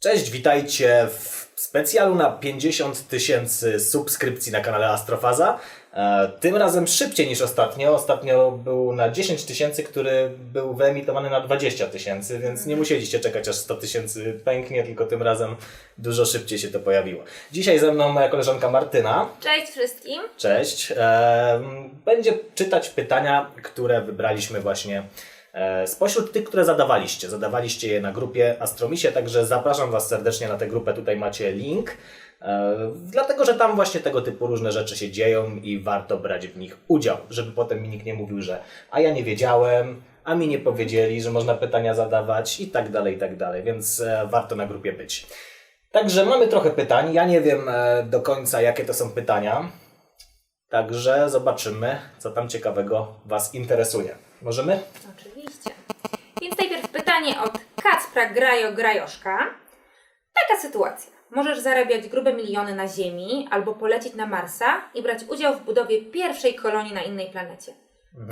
Cześć, witajcie w specjalu na 50 tysięcy subskrypcji na kanale Astrofaza. E, Tym razem szybciej niż ostatnio. Ostatnio był na 10 tysięcy, który był wyemitowany na 20 tysięcy, więc nie musieliście czekać aż 100 tysięcy pęknie, tylko tym razem dużo szybciej się to pojawiło. Dzisiaj ze mną moja koleżanka Martyna. Cześć wszystkim. Cześć. Em, Będzie czytać pytania, które wybraliśmy właśnie e, spośród tych, które zadawaliście. Zadawaliście je na grupie Astromisie, także zapraszam Was serdecznie na tę grupę. Tutaj macie link. E, Dlatego, że tam właśnie tego typu różne rzeczy się dzieją i warto brać w nich udział, żeby potem mi nikt nie mówił, że a ja nie wiedziałem, a mi nie powiedzieli, że można pytania zadawać i tak dalej, i tak dalej, więc e, warto na grupie być. Także mamy trochę pytań. Ja nie wiem e, do końca, jakie to są pytania. Także zobaczymy, co tam ciekawego Was interesuje. Możemy? Oczywiście. Pytanie od Kacpra Grajo Grajoszka. Taka sytuacja. Możesz zarabiać grube miliony na Ziemi albo polecieć na Marsa i brać udział w budowie pierwszej kolonii na innej planecie.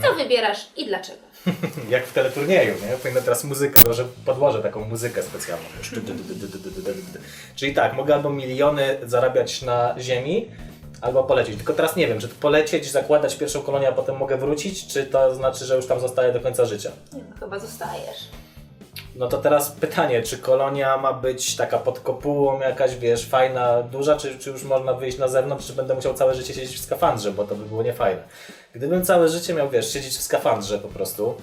Co wybierasz i dlaczego? Jak w teleturnieju, nie? Powinno teraz muzykę, może podłożę taką muzykę specjalną. Czyli tak, mogę albo miliony zarabiać na Ziemi, albo polecieć. Tylko teraz nie wiem, czy polecieć, zakładać pierwszą kolonię, a potem mogę wrócić, czy to znaczy, że już tam zostaję do końca życia? Nie chyba zostajesz. No to teraz pytanie, czy kolonia ma być taka pod kopułą jakaś, wiesz, fajna, duża, czy, czy już można wyjść na zewnątrz, czy będę musiał całe życie siedzieć w skafandrze, bo to by było niefajne. Gdybym całe życie miał, wiesz, siedzieć w skafandrze po prostu,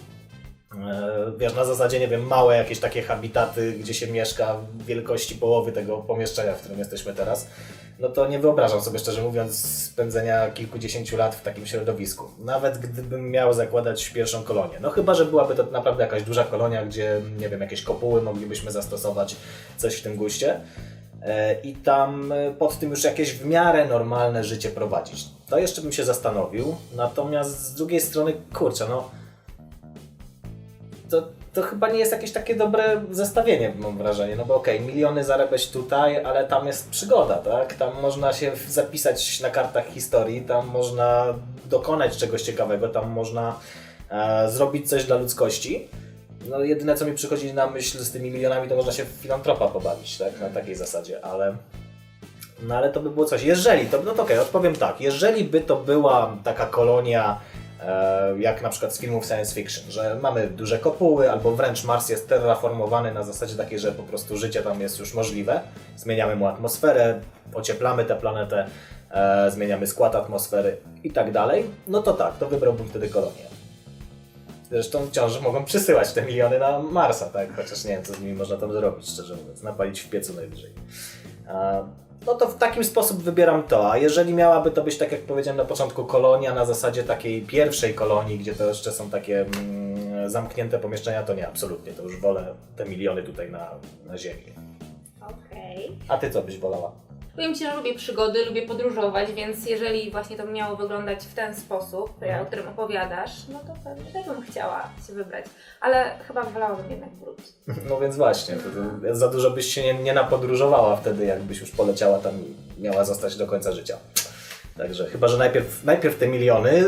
e, wiesz, na zasadzie, nie wiem, małe jakieś takie habitaty, gdzie się mieszka wielkości połowy tego pomieszczenia, w którym jesteśmy teraz, no to nie wyobrażam sobie, szczerze mówiąc, spędzenia kilkudziesięciu lat w takim środowisku. Nawet gdybym miał zakładać pierwszą kolonię. No chyba, że byłaby to naprawdę jakaś duża kolonia, gdzie, nie wiem, jakieś kopuły moglibyśmy zastosować, coś w tym guście. E, I tam e, pod tym już jakieś w miarę normalne życie prowadzić. To jeszcze bym się zastanowił. Natomiast z drugiej strony, kurczę, no to, chyba nie jest jakieś takie dobre zestawienie, mam wrażenie. No bo okej, miliony zarabiać tutaj, ale tam jest przygoda, tak? Tam można się zapisać na kartach historii, tam można dokonać czegoś ciekawego, tam można e, zrobić coś dla ludzkości. No jedyne co mi przychodzi na myśl z tymi milionami, to można się filantropa pobawić, tak? Na takiej zasadzie, ale... No ale to by było coś. Jeżeli, to no to okej, odpowiem tak. Jeżeli by to była taka kolonia, jak na przykład z filmów science fiction, że mamy duże kopuły, albo wręcz Mars jest terraformowany na zasadzie takiej, że po prostu życie tam jest już możliwe. Zmieniamy mu atmosferę, ocieplamy tę planetę, e, zmieniamy skład atmosfery i tak dalej, no to tak, to wybrałbym wtedy kolonię. Zresztą wciąż mogą przysyłać te miliony na Marsa, tak? Chociaż nie wiem, co z nimi można tam zrobić, szczerze mówiąc. Napalić w piecu najwyżej. No to w takim sposób wybieram to. A jeżeli miałaby to być, tak jak powiedziałem na początku, kolonia na zasadzie takiej pierwszej kolonii, gdzie to jeszcze są takie mm, zamknięte pomieszczenia, to nie, absolutnie. To już wolę te miliony tutaj na, na Ziemi. Okej. A ty co byś wolała? Powiem Ci, że lubię przygody, lubię podróżować, więc jeżeli właśnie to miało wyglądać w ten sposób, Mhm. o którym opowiadasz, no to pewnie też bym chciała się wybrać. Ale chyba wolałabym jednak wrócić. No więc właśnie, to, to za dużo byś się nie, nie napodróżowała wtedy, jakbyś już poleciała tam i miała zostać do końca życia. Także chyba, że najpierw, najpierw te miliony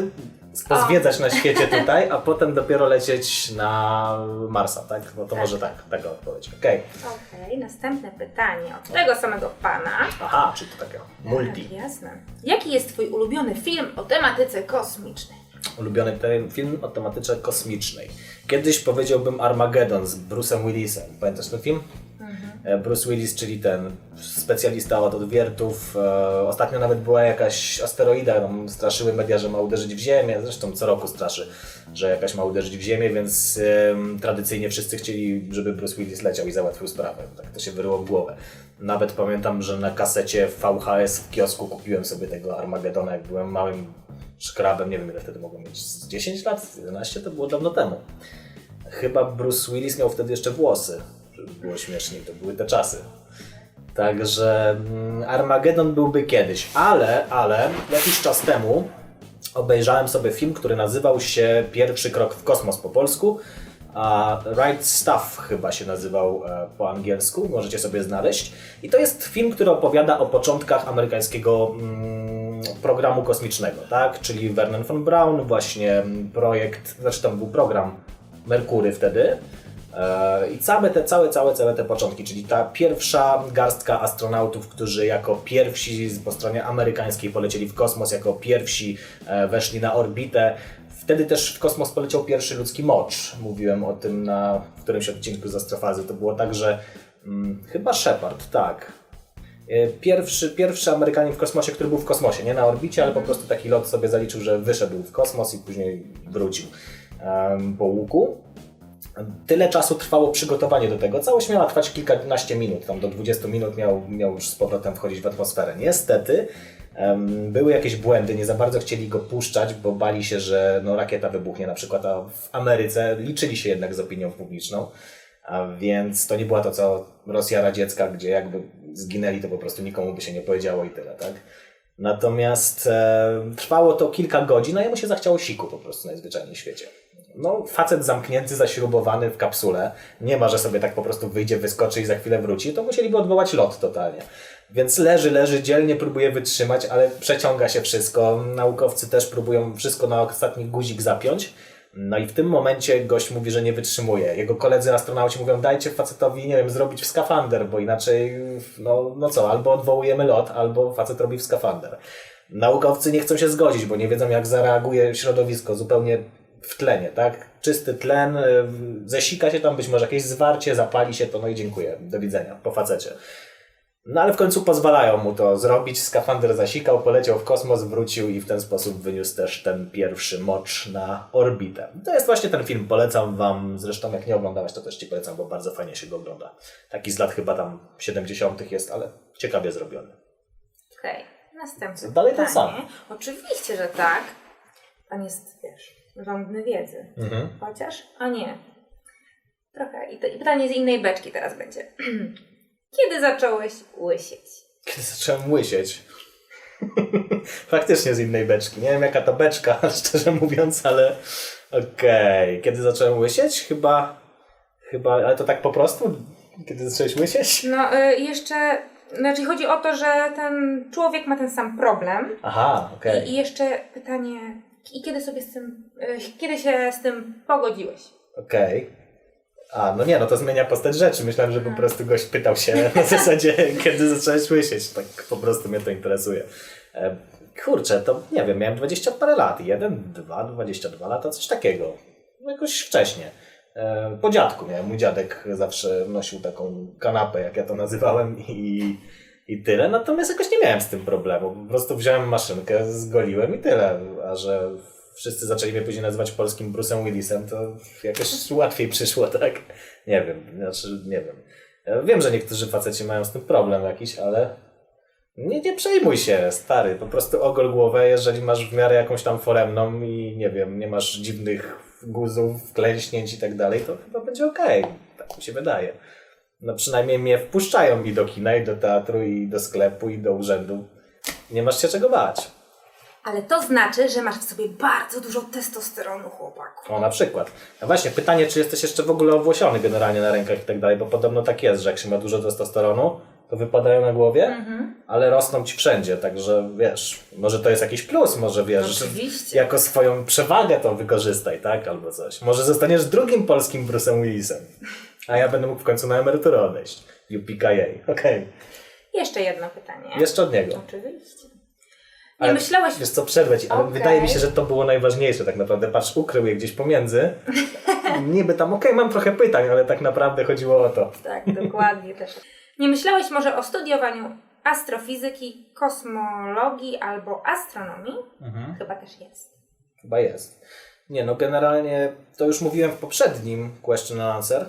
pozwiedzać na świecie tutaj, a potem dopiero lecieć na Marsa, tak? No to Tak. może tak, taka odpowiedź. Okej. Okej, następne pytanie od tego samego pana. Aha, czyli to taka multi. Tak, jasne. Jaki jest Twój ulubiony film o tematyce kosmicznej? Ulubiony film o tematyce kosmicznej. Kiedyś powiedziałbym Armageddon z Bruce'em Willisem. Pamiętasz ten film? E, Bruce Willis, czyli ten specjalista od odwiertów. E, ostatnio nawet była jakaś asteroida, no, straszyły media, że ma uderzyć w Ziemię. Zresztą co roku straszy, że jakaś ma uderzyć w Ziemię, więc tradycyjnie wszyscy chcieli, żeby Bruce Willis leciał i załatwił sprawę. Tak to się wyryło w głowę. Nawet pamiętam, że na kasecie VHS w kiosku kupiłem sobie tego Armagedona, jak byłem małym szkrabem. Nie wiem, ile wtedy mogłem mieć. Z 10 lat? 11? To było dawno temu. Chyba Bruce Willis miał wtedy jeszcze włosy, było śmieszniej, to były te czasy. Także mm, Armageddon byłby kiedyś, ale, ale jakiś czas temu obejrzałem sobie film, który nazywał się Pierwszy krok w kosmos po polsku, a Right Stuff chyba się nazywał e, po angielsku, możecie sobie znaleźć. I to jest film, który opowiada o początkach amerykańskiego mm, programu kosmicznego, tak? Czyli Vernon von Braun, właśnie mm, projekt, znaczy tam był program Merkury wtedy, I całe te, całe, całe, całe te początki, czyli ta pierwsza garstka astronautów, którzy jako pierwsi po stronie amerykańskiej polecieli w kosmos, jako pierwsi e, weszli na orbitę. Wtedy też w kosmos poleciał pierwszy ludzki mocz. Mówiłem o tym na którymś odcinku z Astrofazy. To było tak, że mm, chyba Shepard, tak. E, Pierwszy, pierwszy Amerykanin w kosmosie, który był w kosmosie, nie na orbicie, ale po prostu taki lot sobie zaliczył, że wyszedł w kosmos i później wrócił em, po łuku. Tyle czasu trwało przygotowanie do tego. Całość miała trwać kilkanaście minut, tam do 20 minut miał, miał już z powrotem wchodzić w atmosferę. Niestety em, były jakieś błędy, nie za bardzo chcieli go puszczać, bo bali się, że no, rakieta wybuchnie na przykład, a w Ameryce liczyli się jednak z opinią publiczną. A więc to nie była to, co Rosja radziecka, gdzie jakby zginęli, to po prostu nikomu by się nie powiedziało i tyle, tak? Natomiast e, trwało to kilka godzin, a jemu się zachciało siku po prostu najzwyczajniej w świecie. No, facet zamknięty, zaśrubowany w kapsule, nie ma, że sobie tak po prostu wyjdzie, wyskoczy i za chwilę wróci, to musieliby odwołać lot totalnie. Więc leży, leży, dzielnie próbuje wytrzymać, ale przeciąga się wszystko. Naukowcy też próbują wszystko na ostatni guzik zapiąć. No i w tym momencie gość mówi, że nie wytrzymuje. Jego koledzy astronauci mówią, dajcie facetowi, nie wiem, zrobić w skafander, bo inaczej, no, no co, albo odwołujemy lot, albo facet robi w skafander. Naukowcy nie chcą się zgodzić, bo nie wiedzą, jak zareaguje środowisko zupełnie w tlenie, tak? Czysty tlen, y, zesika się tam być może jakieś zwarcie, zapali się to, no i dziękuję, do widzenia, po facecie. No ale w końcu pozwalają mu to zrobić. Skafander zasikał, poleciał w kosmos, wrócił i w ten sposób wyniósł też ten pierwszy mocz na orbitę. To jest właśnie ten film, polecam wam. Zresztą jak nie oglądałeś, to też ci polecam, bo bardzo fajnie się go ogląda. Taki z lat chyba tam 70. jest, ale ciekawie zrobiony. Okej, następne Dalej ten sam. Oczywiście, że tak. Pan jest, wiesz, żądny wiedzy. Mhm. Chociaż, a nie. Trochę. I, to, I pytanie z innej beczki teraz będzie. Kiedy zacząłeś łysieć? Kiedy zacząłem łysieć. Faktycznie z innej beczki. Nie wiem jaka to beczka, szczerze mówiąc, ale okej. Kiedy zacząłem łysieć? Chyba, chyba, ale to tak po prostu? Kiedy zacząłeś łysieć? No, y, jeszcze. Znaczy, chodzi o to, że ten człowiek ma ten sam problem. Aha, okej. I, I jeszcze pytanie. I kiedy sobie z tym. Y, kiedy się z tym pogodziłeś? Okej. A, no nie, no to zmienia postać rzeczy. Myślałem, że po prostu gość pytał się na zasadzie, kiedy zacząłeś łysieć. Tak po prostu mnie to interesuje. E, kurczę, to nie wiem, miałem 20 parę lat. Jeden, dwa, 22 lata, coś takiego. No Jakoś wcześnie. E, po dziadku miałem. Mój dziadek zawsze nosił taką kanapę, jak ja to nazywałem i, i tyle. Natomiast jakoś nie miałem z tym problemu. Po prostu wziąłem maszynkę, zgoliłem i tyle. A że wszyscy zaczęli mnie później nazywać polskim Bruce'em Willisem, to jakoś łatwiej przyszło, tak? Nie wiem, znaczy nie wiem. Wiem, że niektórzy faceci mają z tym problem jakiś, ale nie, nie przejmuj się, stary. Po prostu ogol głowę, jeżeli masz w miarę jakąś tam foremną i nie wiem, nie masz dziwnych guzów, klęśnięć i tak dalej, to chyba będzie okej. Tak mi się wydaje. No przynajmniej mnie wpuszczają i do kina, i do teatru, i do sklepu, i do urzędu. Nie masz się czego bać. Ale to znaczy, że masz w sobie bardzo dużo testosteronu, chłopaku. O, na przykład. A właśnie, pytanie, czy jesteś jeszcze w ogóle owłosiony generalnie na rękach i tak dalej, bo podobno tak jest, że jak się ma dużo testosteronu, to wypadają na głowie, ale rosną ci wszędzie, także wiesz, może to jest jakiś plus, może wiesz, Oczywiście. jako swoją przewagę to wykorzystaj, tak, albo coś. Może zostaniesz drugim polskim Bruce'em Willisem, a ja będę mógł w końcu na emeryturę odejść. UPKA, okej. Jeszcze jedno pytanie. Jeszcze od niego. Oczywiście. Nie Ale myślałeś. Wiesz co, przerwę ci, ale Okej. wydaje mi się, że to było najważniejsze tak naprawdę. Patrz, ukrył je gdzieś pomiędzy. Niby tam, okej, mam trochę pytań, ale tak naprawdę chodziło o to. Tak, dokładnie też. Nie myślałeś może o studiowaniu astrofizyki, kosmologii albo astronomii? Chyba też jest. Chyba jest. Nie, no generalnie to już mówiłem w poprzednim question and answer,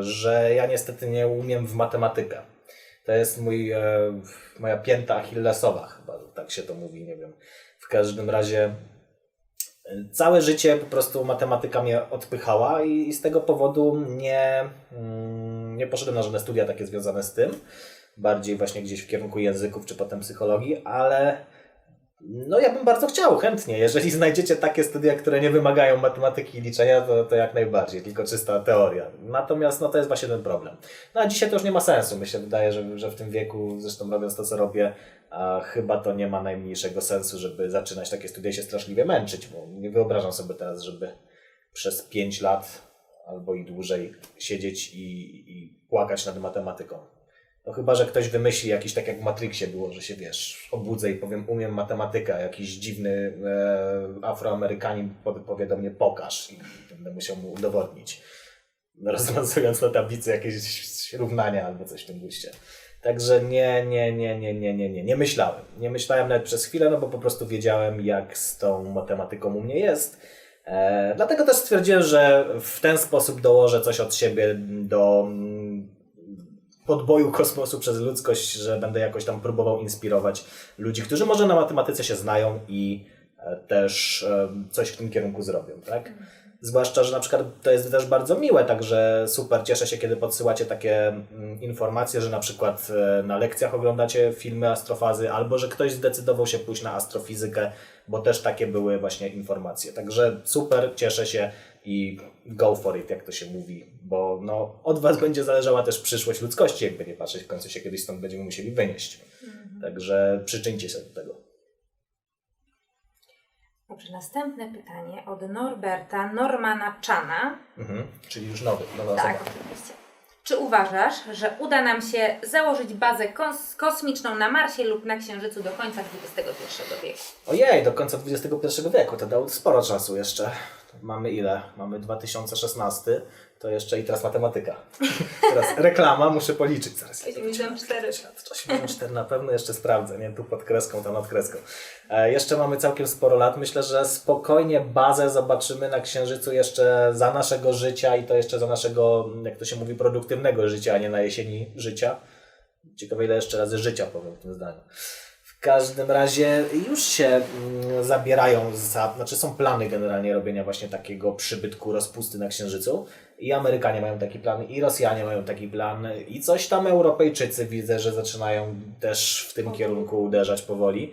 że ja niestety nie umiem w matematykę. To jest mój, e, moja pięta achillesowa, chyba tak się to mówi, nie wiem. W każdym razie e, całe życie po prostu matematyka mnie odpychała i, i z tego powodu nie, mm, nie poszedłem na żadne studia takie związane z tym. Bardziej właśnie gdzieś w kierunku języków czy potem psychologii, ale no ja bym bardzo chciał, chętnie. Jeżeli znajdziecie takie studia, które nie wymagają matematyki i liczenia, to, to jak najbardziej, tylko czysta teoria. Natomiast no to jest właśnie ten problem. No a dzisiaj to już nie ma sensu. Mi się wydaje, że, że w tym wieku, zresztą robiąc to, co robię, a chyba to nie ma najmniejszego sensu, żeby zaczynać takie studia i się straszliwie męczyć, bo nie wyobrażam sobie teraz, żeby przez 5 lat albo i dłużej siedzieć i, i płakać nad matematyką. No chyba, że ktoś wymyśli jakiś, tak jak w Matrixie było, że się wiesz, obudzę i powiem, umiem matematykę, jakiś dziwny e, afroamerykanin powie, powie do mnie pokaż i będę musiał mu udowodnić, rozwiązując na tablicy jakieś równania albo coś w tym guście. Także nie, nie, nie, nie, nie, nie, nie, nie myślałem. Nie myślałem nawet przez chwilę, no bo po prostu wiedziałem, jak z tą matematyką u mnie jest. E, dlatego też stwierdziłem, że w ten sposób dołożę coś od siebie do mm, podboju kosmosu przez ludzkość, że będę jakoś tam próbował inspirować ludzi, którzy może na matematyce się znają i e, też e, coś w tym kierunku zrobią, tak? Zwłaszcza, że na przykład to jest też bardzo miłe, także super, cieszę się, kiedy podsyłacie takie mm, informacje, że na przykład e, na lekcjach oglądacie filmy astrofazy, albo że ktoś zdecydował się pójść na astrofizykę, bo też takie były właśnie informacje. Także super, cieszę się i go for it, jak to się mówi, bo no, od Was będzie zależała też przyszłość ludzkości, jakby nie patrzeć, w końcu się kiedyś stąd będziemy musieli wynieść. Także przyczyńcie się do tego. Dobrze, następne pytanie od Norberta Normana Chana. Mhm. Czyli już nowy, nowa Tak, osoba. oczywiście. Czy uważasz, że uda nam się założyć bazę kos- kosmiczną na Marsie lub na Księżycu do końca XXI wieku? Ojej, do końca XXI wieku, to dało sporo czasu jeszcze. Mamy ile? Mamy 2016, to jeszcze i teraz matematyka. Teraz reklama, muszę policzyć zaraz. 84. 84 na pewno jeszcze sprawdzę, nie? Tu pod kreską, tam nad kreską. E, jeszcze mamy całkiem sporo lat. Myślę, że spokojnie bazę zobaczymy na Księżycu jeszcze za naszego życia i to jeszcze za naszego, jak to się mówi, produktywnego życia, a nie na jesieni życia. Ciekawe ile jeszcze razy życia powiem w tym zdaniu. W każdym razie już się mm, zabierają za, znaczy są plany generalnie robienia właśnie takiego przybytku rozpusty na Księżycu. I Amerykanie mają taki plan, i Rosjanie mają taki plan, i coś tam Europejczycy widzę, że zaczynają też w tym kierunku uderzać powoli.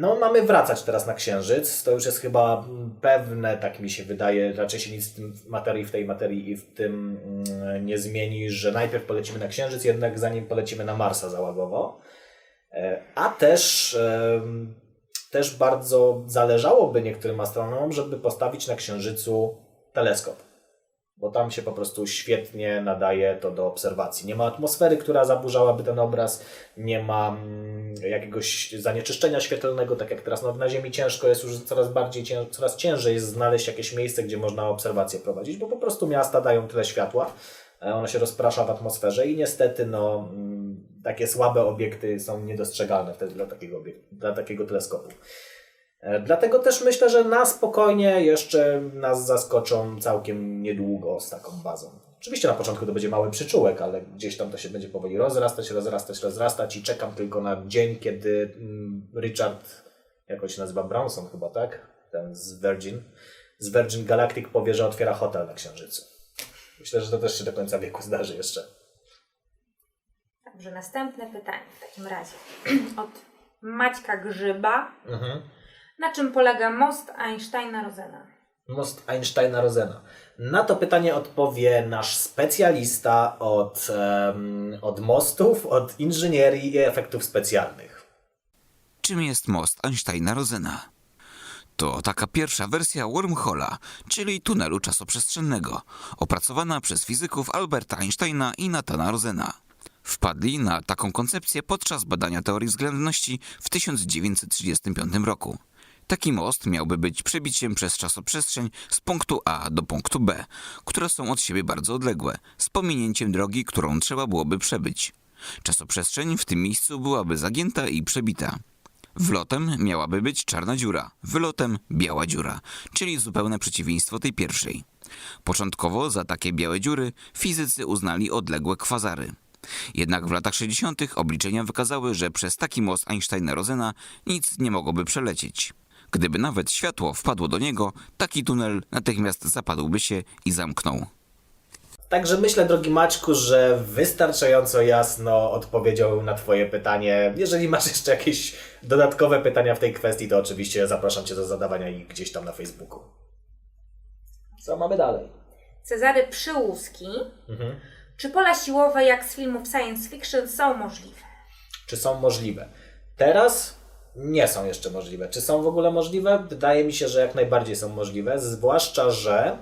No, mamy wracać teraz na Księżyc. To już jest chyba pewne, tak mi się wydaje. Raczej się nic w tym materii, w tej materii i w tym mm, nie zmieni, że najpierw polecimy na Księżyc, jednak zanim polecimy na Marsa załagowo. E, A też, też bardzo zależałoby niektórym astronomom, żeby postawić na Księżycu teleskop bo tam się po prostu świetnie nadaje to do obserwacji. Nie ma atmosfery, która zaburzałaby ten obraz, nie ma mm, jakiegoś zanieczyszczenia świetlnego, tak jak teraz no, na Ziemi ciężko jest już coraz bardziej, coraz ciężej jest znaleźć jakieś miejsce, gdzie można obserwacje prowadzić, bo po prostu miasta dają tyle światła, e, ono się rozprasza w atmosferze i niestety no, mm, takie słabe obiekty są niedostrzegalne wtedy dla takiego, dla takiego teleskopu. E, Dlatego też myślę, że na spokojnie jeszcze nas zaskoczą całkiem niedługo z taką bazą. Oczywiście na początku to będzie mały przyczółek, ale gdzieś tam to się będzie powoli rozrastać, rozrastać, rozrastać i czekam tylko na dzień, kiedy mm, Richard, jak on się nazywa, Branson chyba, tak? Ten z Virgin, z Virgin Galactic powie, że otwiera hotel na Księżycu. Myślę, że to też się do końca wieku zdarzy jeszcze. Dobrze, następne pytanie w takim razie od Maćka Grzyba. Mhm. Na czym polega most Einsteina-Rosena? Most Einsteina-Rosena. Na to pytanie odpowie nasz specjalista od, em, od mostów, od inżynierii i efektów specjalnych. Czym jest most Einsteina-Rosena? To taka pierwsza wersja wormhola, czyli tunelu czasoprzestrzennego, opracowana przez fizyków Alberta Einsteina i Nathana Rosena. Wpadli na taką koncepcję podczas badania teorii względności w 1935 roku. Taki most miałby być przebiciem przez czasoprzestrzeń z punktu A do punktu B, które są od siebie bardzo odległe, z pominięciem drogi, którą trzeba byłoby przebyć. Czasoprzestrzeń w tym miejscu byłaby zagięta i przebita. Wlotem miałaby być czarna dziura, wylotem biała dziura, czyli zupełne przeciwieństwo tej pierwszej. Początkowo za takie białe dziury fizycy uznali odległe kwazary. Jednak w latach 60. obliczenia wykazały, że przez taki most Einsteina-Rosena nic nie mogłoby przelecieć. Gdyby nawet światło wpadło do niego, taki tunel natychmiast zapadłby się i zamknął. Także myślę, drogi Maćku, że wystarczająco jasno odpowiedział na Twoje pytanie. Jeżeli masz jeszcze jakieś dodatkowe pytania w tej kwestii, to oczywiście zapraszam Cię do zadawania ich gdzieś tam na Facebooku. Co mamy dalej? Cezary Przyłuski. Mhm. Czy pola siłowe jak z filmów science fiction są możliwe? Czy są możliwe? Teraz nie są jeszcze możliwe. Czy są w ogóle możliwe? Wydaje mi się, że jak najbardziej są możliwe, zwłaszcza, że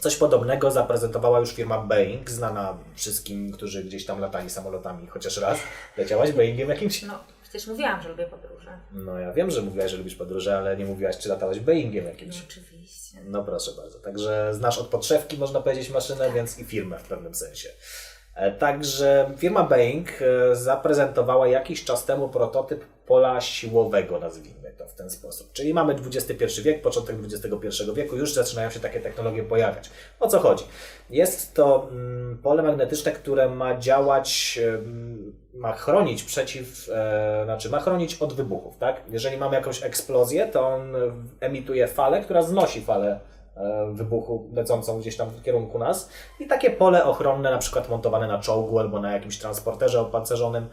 Coś podobnego zaprezentowała już firma Boeing, znana wszystkim, którzy gdzieś tam latali samolotami chociaż raz. Leciałaś Boeingiem jakimś? No, przecież mówiłam, że lubię podróże. No ja wiem, że mówiłaś, że lubisz podróże, ale nie mówiłaś, czy latałaś Boeingiem No, jakimś. oczywiście. No proszę bardzo. Także znasz od podszewki, można powiedzieć, maszynę, więc i firmę w pewnym sensie. E, Także firma Boeing e, zaprezentowała jakiś czas temu prototyp pola siłowego, nazwijmy to w ten sposób. Czyli mamy XXI wiek, początek XXI wieku, już zaczynają się takie technologie pojawiać. O co chodzi? Jest to mm, pole magnetyczne, które ma działać, ma chronić przeciw, e, znaczy ma chronić od wybuchów, tak? Jeżeli mamy jakąś eksplozję, to on emituje falę, która znosi falę wybuchu lecącą gdzieś tam w kierunku nas i takie pole ochronne, na przykład montowane na czołgu albo na jakimś transporterze opancerzonym,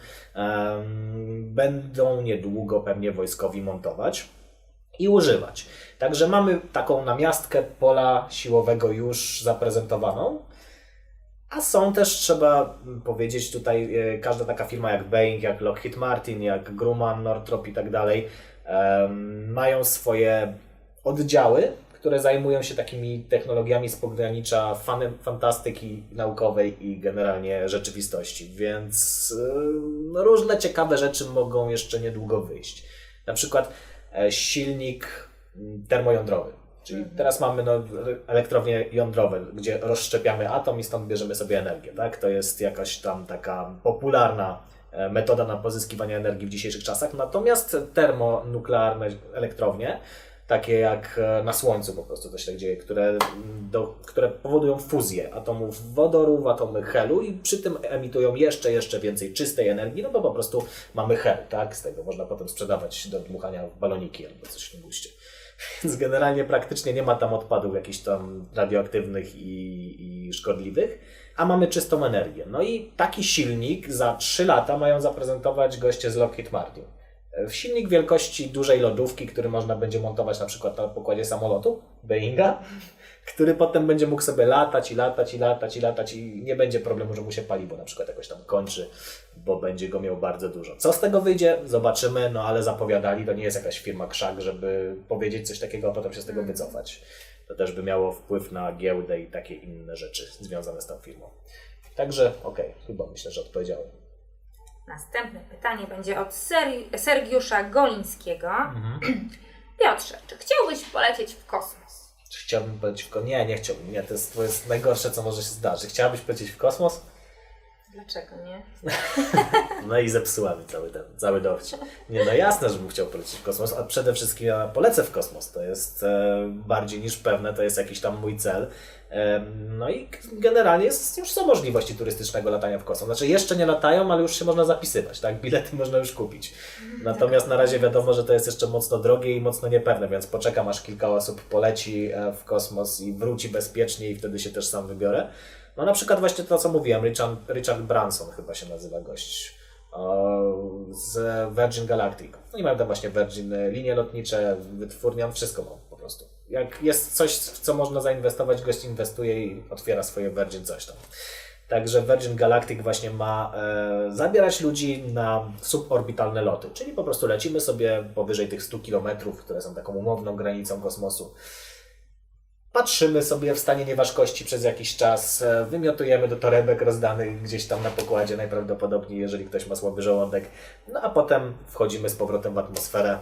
będą niedługo pewnie wojskowi montować i używać. Także mamy taką namiastkę pola siłowego już zaprezentowaną. A są też, trzeba powiedzieć, tutaj e, każda taka firma jak Boeing, jak Lockheed Martin, jak Grumman, Northrop i tak dalej, mają swoje oddziały, które zajmują się takimi technologiami z pogranicza fan- fantastyki naukowej i generalnie rzeczywistości, więc em, no, różne ciekawe rzeczy mogą jeszcze niedługo wyjść. Na przykład e, silnik mm, termojądrowy. Czyli teraz mamy no, elektrownie jądrowe, gdzie rozszczepiamy atom i stąd bierzemy sobie energię. Tak? To jest jakaś tam taka popularna e, metoda na pozyskiwanie energii w dzisiejszych czasach. Natomiast termonuklearne elektrownie, takie jak e, na Słońcu po prostu to się tak dzieje, które, do, które powodują fuzję atomów wodoru w atomy helu i przy tym emitują jeszcze, jeszcze więcej czystej energii, no bo po prostu mamy hel, tak? Z tego można potem sprzedawać do dmuchania baloniki albo coś w tym guście. Więc generalnie praktycznie nie ma tam odpadów jakichś tam radioaktywnych i, i szkodliwych, a mamy czystą energię. No i taki silnik za 3 lata mają zaprezentować goście z Lockheed Martin. E, Silnik wielkości dużej lodówki, który można będzie montować na przykład na pokładzie samolotu Boeinga, który potem będzie mógł sobie latać i latać i latać i latać i nie będzie problemu, że mu się paliwo na przykład jakoś tam kończy, bo będzie go miał bardzo dużo. Co z tego wyjdzie? Zobaczymy, no ale zapowiadali, to nie jest jakaś firma krzak, żeby powiedzieć coś takiego, a potem się z tego wycofać. To też by miało wpływ na giełdę i takie inne rzeczy związane z tą firmą. Także okej, chyba myślę, że odpowiedziałem. Następne pytanie będzie od Seri- Sergiusza Golińskiego. Piotrze, czy chciałbyś polecieć w kosmos? Czy chciałbym polecieć w kosmos? Nie, nie chciałbym. Nie, to jest, to jest najgorsze, co może się zdarzyć. Chciałabyś polecieć w kosmos? Dlaczego nie? No i zepsuła mi cały ten, cały dowcip. Nie, no jasne, żebym chciał polecieć w kosmos, a przede wszystkim ja polecę w kosmos. To jest e, bardziej niż pewne, to jest jakiś tam mój cel. E, no i generalnie jest, już są możliwości turystycznego latania w kosmos. Znaczy jeszcze nie latają, ale już się można zapisywać, tak? Bilety można już kupić. Natomiast na razie wiadomo, że to jest jeszcze mocno drogie i mocno niepewne, więc poczekam aż kilka osób poleci e, w kosmos i wróci bezpiecznie i wtedy się też sam wybiorę. No na przykład właśnie to, co mówiłem, Richard, Richard Branson chyba się nazywa gość o, z Virgin Galactic. Oni mają tam właśnie Virgin e, linie lotnicze, wytwórnią, wszystko mam po prostu. Jak jest coś, w co można zainwestować, gość inwestuje i otwiera swoje Virgin coś tam. Także Virgin Galactic właśnie ma e, zabierać ludzi na suborbitalne loty, czyli po prostu lecimy sobie powyżej tych 100 km, które są taką umowną granicą kosmosu. Patrzymy sobie w stanie nieważkości przez jakiś czas, e, wymiotujemy do torebek rozdanych gdzieś tam na pokładzie, najprawdopodobniej, jeżeli ktoś ma słaby żołądek. No a potem wchodzimy z powrotem w atmosferę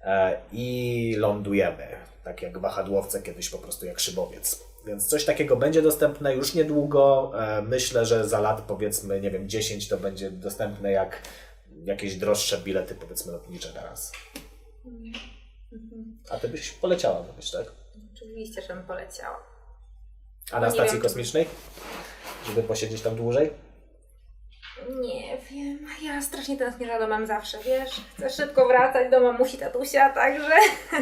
e, i lądujemy. Tak jak wahadłowce kiedyś po prostu jak szybowiec. Więc coś takiego będzie dostępne już niedługo. E, Myślę, że za lat powiedzmy, nie wiem, 10 to będzie dostępne jak jakieś droższe bilety powiedzmy lotnicze teraz. A ty byś poleciała, byś, tak? Oczywiście, żebym poleciała. A na Nie stacji wiem, kosmicznej? Żeby posiedzieć tam dłużej? Nie wiem, ja strasznie tęsknię za domem zawsze, wiesz? Chcę szybko wracać do mamusi, tatusia, także...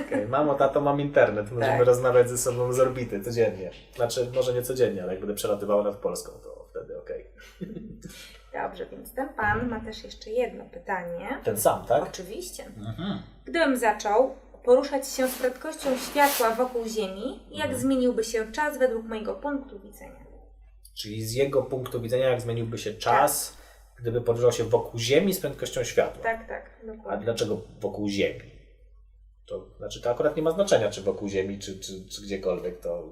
Okay. Mamo, tato, mam internet. Możemy Tak. rozmawiać ze sobą z orbity codziennie. Znaczy, może nie codziennie, ale jak będę przelatywał nad Polską, to wtedy okej. Dobrze, więc ten pan ma też jeszcze jedno pytanie. Ten sam, tak? Oczywiście. Gdybym zaczął poruszać się z prędkością światła wokół Ziemi, jak Mhm. zmieniłby się czas według mojego punktu widzenia? Czyli z jego punktu widzenia, jak zmieniłby się czas, gdyby poruszał się wokół Ziemi z prędkością światła. Tak, tak, A dokładnie. dlaczego wokół Ziemi? To znaczy, to akurat nie ma znaczenia, czy wokół Ziemi, czy, czy, czy gdziekolwiek. To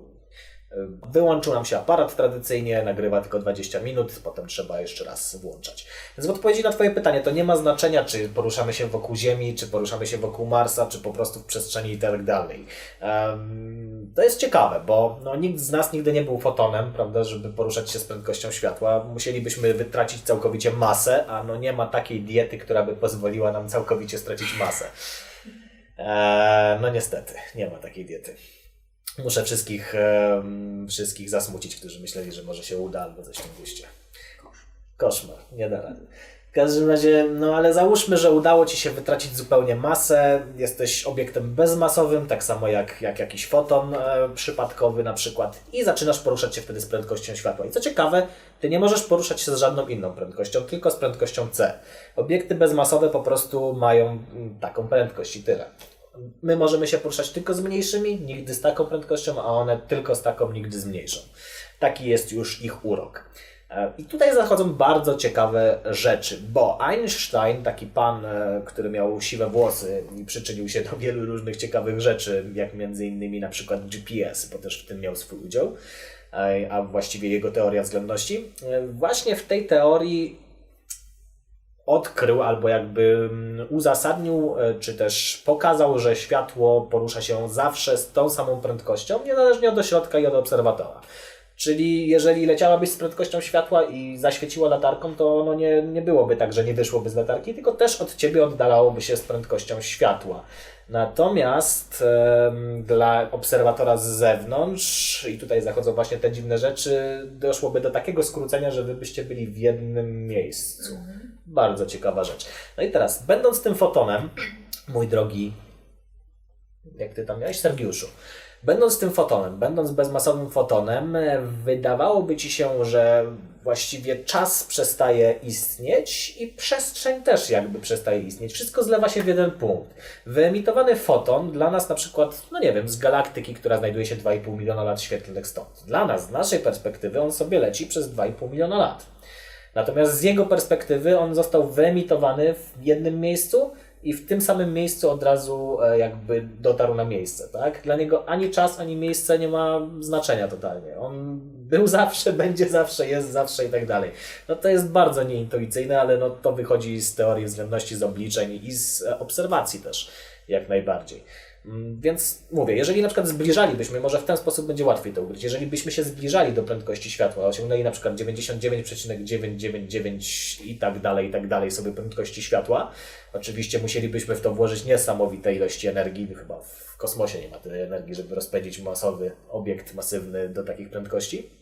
Wyłączył nam się aparat tradycyjnie, nagrywa tylko 20 minut, potem trzeba jeszcze raz włączać. Więc w odpowiedzi na Twoje pytanie, to nie ma znaczenia, czy poruszamy się wokół Ziemi, czy poruszamy się wokół Marsa, czy po prostu w przestrzeni i tak dalej. To jest ciekawe, bo no, nikt z nas nigdy nie był fotonem, prawda, żeby poruszać się z prędkością światła. Musielibyśmy wytracić całkowicie masę, a no nie ma takiej diety, która by pozwoliła nam całkowicie stracić masę. Eee, no niestety, nie ma takiej diety. Muszę wszystkich, wszystkich zasmucić, którzy myśleli, że może się uda albo coś w tym. Koszmar, nie da rady. W każdym razie, no ale załóżmy, że udało Ci się wytracić zupełnie masę, jesteś obiektem bezmasowym, tak samo jak, jak jakiś foton e, przypadkowy na przykład i zaczynasz poruszać się wtedy z prędkością światła. I co ciekawe, Ty nie możesz poruszać się z żadną inną prędkością, tylko z prędkością c. Obiekty bezmasowe po prostu mają mm, taką prędkość i tyle. My możemy się poruszać tylko z mniejszymi, nigdy z taką prędkością, a one tylko z taką, nigdy z mniejszą. Taki jest już ich urok. E, I tutaj zachodzą bardzo ciekawe rzeczy, bo Einstein, taki pan, e, który miał siwe włosy i przyczynił się do wielu różnych ciekawych rzeczy, jak między innymi na przykład GPS, bo też w tym miał swój udział, e, a właściwie jego teoria względności, właśnie w tej teorii odkrył albo jakby mm, uzasadnił, e, czy też pokazał, że światło porusza się zawsze z tą samą prędkością, niezależnie od ośrodka i od obserwatora. Czyli jeżeli leciałabyś z prędkością światła i zaświeciła latarką, to no nie, nie byłoby tak, że nie wyszłoby z latarki, tylko też od ciebie oddalałoby się z prędkością światła. Natomiast em, dla obserwatora z zewnątrz, i tutaj zachodzą właśnie te dziwne rzeczy, doszłoby do takiego skrócenia, że wy byście byli w jednym miejscu. Bardzo ciekawa rzecz. No i teraz, będąc tym fotonem, mój drogi, jak ty tam miałeś, Sergiuszu, będąc tym fotonem, będąc bezmasowym fotonem, wydawałoby ci się, że właściwie czas przestaje istnieć i przestrzeń też jakby przestaje istnieć. Wszystko zlewa się w jeden punkt. Wyemitowany foton dla nas na przykład, no nie wiem, z galaktyki, która znajduje się 2,5 miliona lat świetlnych stąd. Dla nas, z naszej perspektywy, on sobie leci przez 2,5 miliona lat. Natomiast z jego perspektywy on został wyemitowany w jednym miejscu i w tym samym miejscu od razu e, jakby dotarł na miejsce, tak? Dla niego ani czas, ani miejsce nie ma znaczenia totalnie. On był zawsze, będzie zawsze, jest zawsze i tak dalej. No to jest bardzo nieintuicyjne, ale no to wychodzi z teorii względności, z obliczeń i z e, obserwacji też jak najbardziej. Mm, Więc mówię, jeżeli na przykład zbliżalibyśmy, może w ten sposób będzie łatwiej to ugryźć, jeżeli byśmy się zbliżali do prędkości światła, osiągnęli na przykład 99,999 i tak dalej, i tak dalej sobie prędkości światła, oczywiście musielibyśmy w to włożyć niesamowite ilości energii, chyba w kosmosie nie ma tyle energii, żeby rozpędzić masowy obiekt masywny do takich prędkości.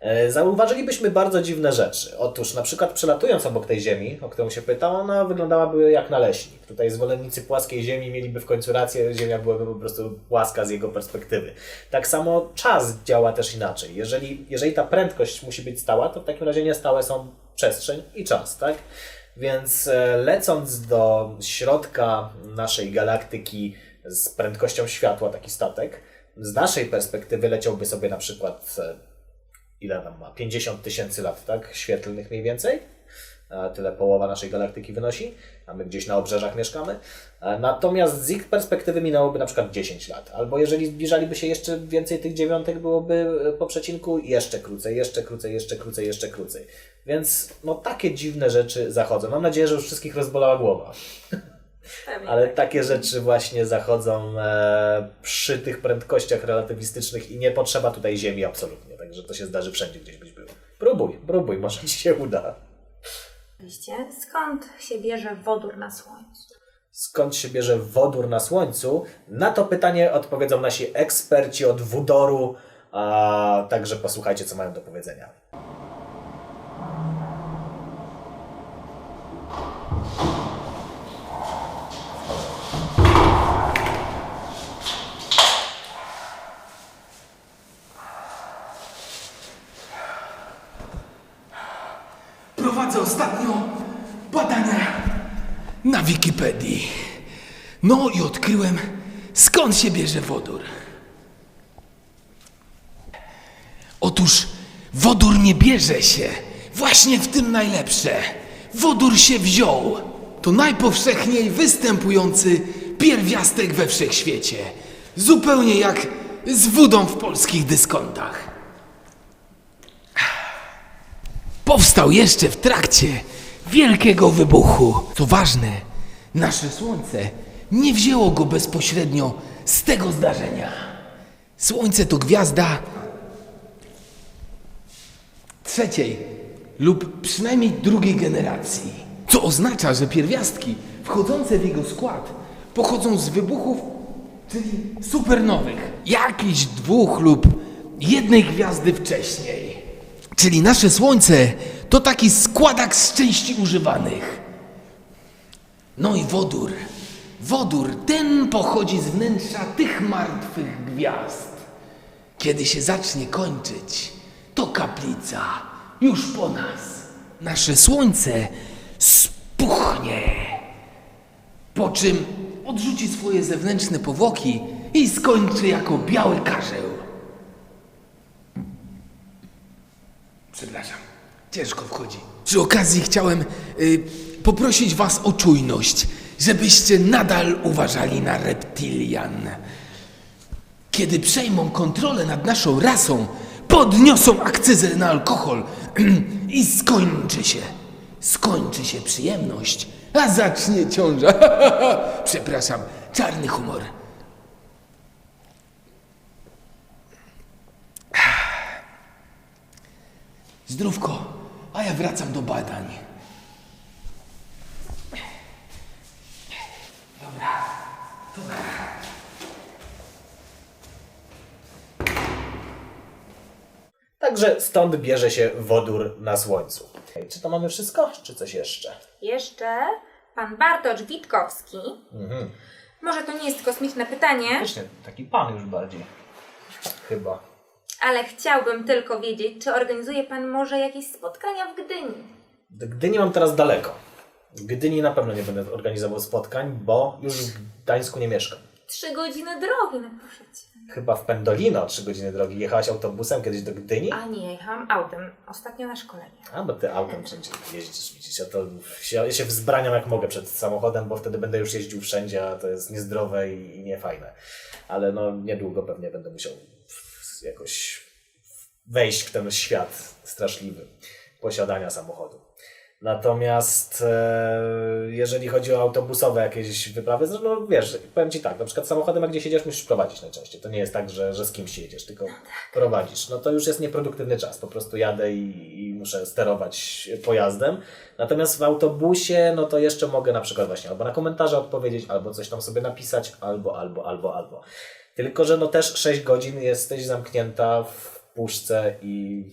E, Zauważylibyśmy bardzo dziwne rzeczy. Otóż, na przykład przelatując obok tej Ziemi, o którą się pytał, ona wyglądałaby jak naleśnik. Tutaj zwolennicy płaskiej Ziemi mieliby w końcu rację, Ziemia byłaby po prostu płaska z jego perspektywy. Tak samo czas działa też inaczej. Jeżeli, jeżeli ta prędkość musi być stała, to w takim razie nie stałe są przestrzeń i czas, tak? Więc e, lecąc do środka naszej galaktyki z prędkością światła, taki statek, z naszej perspektywy leciałby sobie na przykład e, ile tam ma? 50 tysięcy lat, tak? Świetlnych mniej więcej. Tyle połowa naszej galaktyki wynosi, a my gdzieś na obrzeżach mieszkamy. Natomiast z ich perspektywy minęłoby na przykład 10 lat. Albo jeżeli zbliżaliby się jeszcze więcej tych dziewiątek, byłoby e, po przecinku jeszcze krócej, jeszcze krócej, jeszcze krócej, jeszcze krócej. Więc no takie dziwne rzeczy zachodzą. Mam nadzieję, że już wszystkich rozbolała głowa. Ale tak. takie rzeczy właśnie zachodzą e, przy tych prędkościach relatywistycznych i nie potrzeba tutaj Ziemi absolutnie. Także to się zdarzy wszędzie, gdzieś byś był. Próbuj, próbuj, może ci się uda. Oczywiście. Skąd się bierze wodór na słońcu? Skąd się bierze wodór na Słońcu? Na to pytanie odpowiedzą nasi eksperci od wodoru, a także posłuchajcie, co mają do powiedzenia. Prowadzę ostatnio badania na Wikipedii. No i odkryłem, skąd się bierze wodór. Otóż wodór nie bierze się. Właśnie w tym najlepsze. Wodór się wziął. To najpowszechniej występujący pierwiastek we wszechświecie. Zupełnie jak z wodą w polskich dyskontach. Powstał jeszcze w trakcie wielkiego wybuchu. Co ważne, nasze Słońce nie wzięło go bezpośrednio z tego zdarzenia. Słońce to gwiazda trzeciej lub przynajmniej drugiej generacji. Co oznacza, że pierwiastki wchodzące w jego skład pochodzą z wybuchów, czyli supernowych, jakichś dwóch lub jednej gwiazdy wcześniej. Czyli nasze Słońce to taki składak z części używanych. No i wodór. Wodór ten pochodzi z wnętrza tych martwych gwiazd. Kiedy się zacznie kończyć, to kaplica już po nas. Nasze słońce spuchnie. Po czym odrzuci swoje zewnętrzne powłoki i skończy jako biały karzeł. Przepraszam, ciężko wchodzi. Przy okazji chciałem y, poprosić Was o czujność, żebyście nadal uważali na reptilian. Kiedy przejmą kontrolę nad naszą rasą, podniosą akcyzę na alkohol i skończy się. Skończy się przyjemność, a zacznie ciąża. Przepraszam, czarny humor. Zdrówko, a ja wracam do badań. Także stąd bierze się wodór na Słońcu. Czy to mamy wszystko, czy coś jeszcze? Jeszcze pan Bartosz Witkowski. Mhm. Może to nie jest kosmiczne pytanie, Właśnie, taki pan już bardziej. Chyba. ale chciałbym tylko wiedzieć, czy organizuje pan może jakieś spotkania w Gdyni? Do Gdyni mam teraz daleko. W Gdyni na pewno nie będę organizował spotkań, bo już w Gdańsku nie mieszkam. Trzy godziny drogi, no proszę cię. Chyba w Pendolino 3 godziny drogi. Jechałaś autobusem kiedyś do Gdyni? A nie, jechałam autem. Ostatnio na szkolenie. A, bo ty autem wszędzie jeździsz, widzisz. Ja to się, ja się wzbraniam jak mogę przed samochodem, bo wtedy będę już jeździł wszędzie, a to jest niezdrowe i, i niefajne. Ale no niedługo pewnie będę musiał jakoś wejść w ten świat straszliwy posiadania samochodu. Natomiast e, jeżeli chodzi o autobusowe jakieś wyprawy, no wiesz, powiem Ci tak, na przykład samochodem, jak gdzieś jedziesz, musisz prowadzić najczęściej. To nie jest tak, że, że z kimś jedziesz, tylko prowadzisz. No to już jest nieproduktywny czas. Po prostu jadę i, i muszę sterować pojazdem. Natomiast w autobusie, no to jeszcze mogę na przykład właśnie albo na komentarze odpowiedzieć, albo coś tam sobie napisać, albo, albo, albo, albo. Tylko, że no też 6 godzin jesteś zamknięta w puszce i,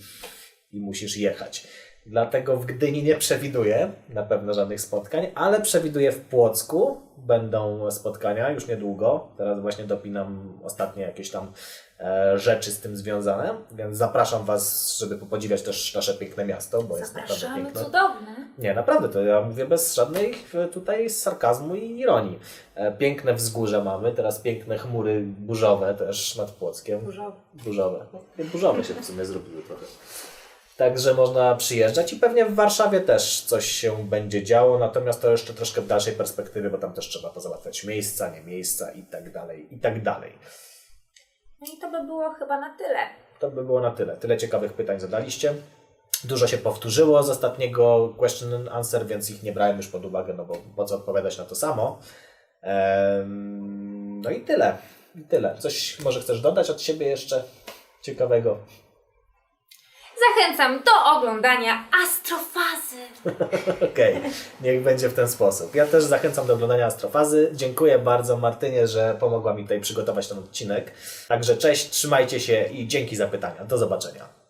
i musisz jechać. Dlatego w Gdyni nie przewiduję na pewno żadnych spotkań, ale przewiduję w Płocku. Będą spotkania już niedługo. Teraz właśnie dopinam ostatnie jakieś tam e, rzeczy z tym związane, więc zapraszam Was, żeby popodziwiać też nasze piękne miasto, bo jest naprawdę Zapraszamy, piękne. cudowne. Nie, naprawdę, to ja mówię bez żadnej tutaj sarkazmu i ironii. E, Piękne wzgórze mamy, teraz piękne chmury burzowe też nad Płockiem. Burzowe. Burzowe. Burzowe się w sumie zrobiły trochę. Także można przyjeżdżać i pewnie w Warszawie też coś się będzie działo, natomiast to jeszcze troszkę w dalszej perspektywie, bo tam też trzeba pozałatwiać miejsca, nie miejsca i tak dalej, i tak dalej. No i to by było chyba na tyle. To by było na tyle. Tyle ciekawych pytań zadaliście. Dużo się powtórzyło z ostatniego question and answer, więc ich nie brałem już pod uwagę, no bo po co odpowiadać na to samo. Em, no i tyle. I tyle. Coś może chcesz dodać od siebie jeszcze ciekawego? Zachęcam do oglądania Astrofazy. Okej, niech będzie w ten sposób. Ja też zachęcam do oglądania Astrofazy. Dziękuję bardzo Martynie, że pomogła mi tutaj przygotować ten odcinek. Także cześć, trzymajcie się i dzięki za pytania. Do zobaczenia.